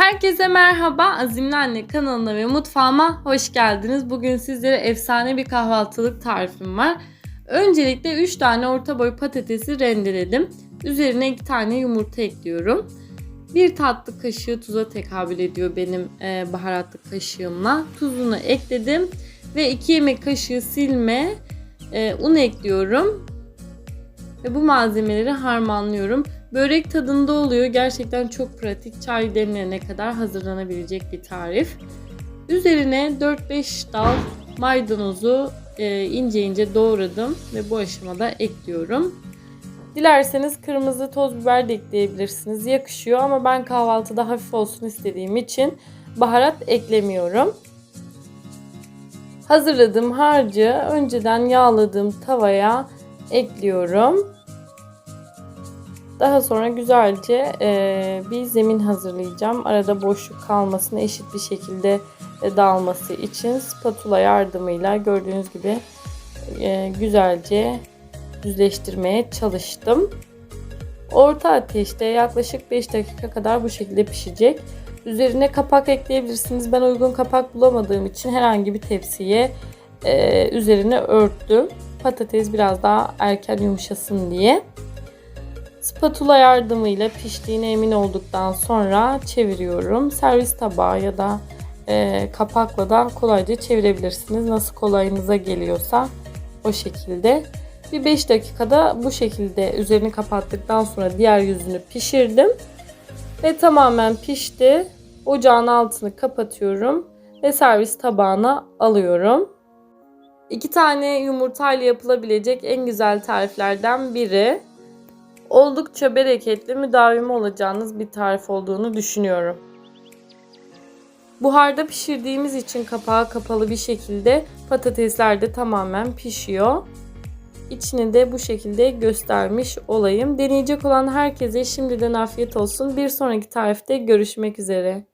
Herkese merhaba. Azimli Anne kanalına ve mutfağıma hoş geldiniz. Bugün sizlere efsane bir kahvaltılık tarifim var. Öncelikle 3 tane orta boy patatesi rendeledim. Üzerine 2 tane yumurta ekliyorum. 1 tatlı kaşığı tuza tekabül ediyor benim e, baharatlı kaşığımla. Tuzunu ekledim ve 2 yemek kaşığı silme e, un ekliyorum. Ve bu malzemeleri harmanlıyorum. Börek tadında oluyor. Gerçekten çok pratik. Çay demlenene kadar hazırlanabilecek bir tarif. Üzerine 4-5 dal maydanozu e, ince ince doğradım ve bu aşamada ekliyorum. Dilerseniz kırmızı toz biber de ekleyebilirsiniz. Yakışıyor ama ben kahvaltıda hafif olsun istediğim için baharat eklemiyorum. Hazırladığım harcı önceden yağladığım tavaya ekliyorum. Daha sonra güzelce e, bir zemin hazırlayacağım. Arada boşluk kalmasın, eşit bir şekilde e, dağılması için spatula yardımıyla gördüğünüz gibi e, güzelce düzleştirmeye çalıştım. Orta ateşte yaklaşık 5 dakika kadar bu şekilde pişecek. Üzerine kapak ekleyebilirsiniz. Ben uygun kapak bulamadığım için herhangi bir tepsiye e, üzerine örttüm. Patates biraz daha erken yumuşasın diye. Spatula yardımıyla piştiğine emin olduktan sonra çeviriyorum. Servis tabağı ya da e, kapakla da kolayca çevirebilirsiniz. Nasıl kolayınıza geliyorsa o şekilde. Bir 5 dakikada bu şekilde üzerini kapattıktan sonra diğer yüzünü pişirdim. Ve tamamen pişti. Ocağın altını kapatıyorum ve servis tabağına alıyorum. İki tane yumurtayla yapılabilecek en güzel tariflerden biri. Oldukça bereketli, müdavimi olacağınız bir tarif olduğunu düşünüyorum. Buharda pişirdiğimiz için kapağı kapalı bir şekilde patatesler de tamamen pişiyor. İçini de bu şekilde göstermiş olayım. Deneyecek olan herkese şimdiden afiyet olsun. Bir sonraki tarifte görüşmek üzere.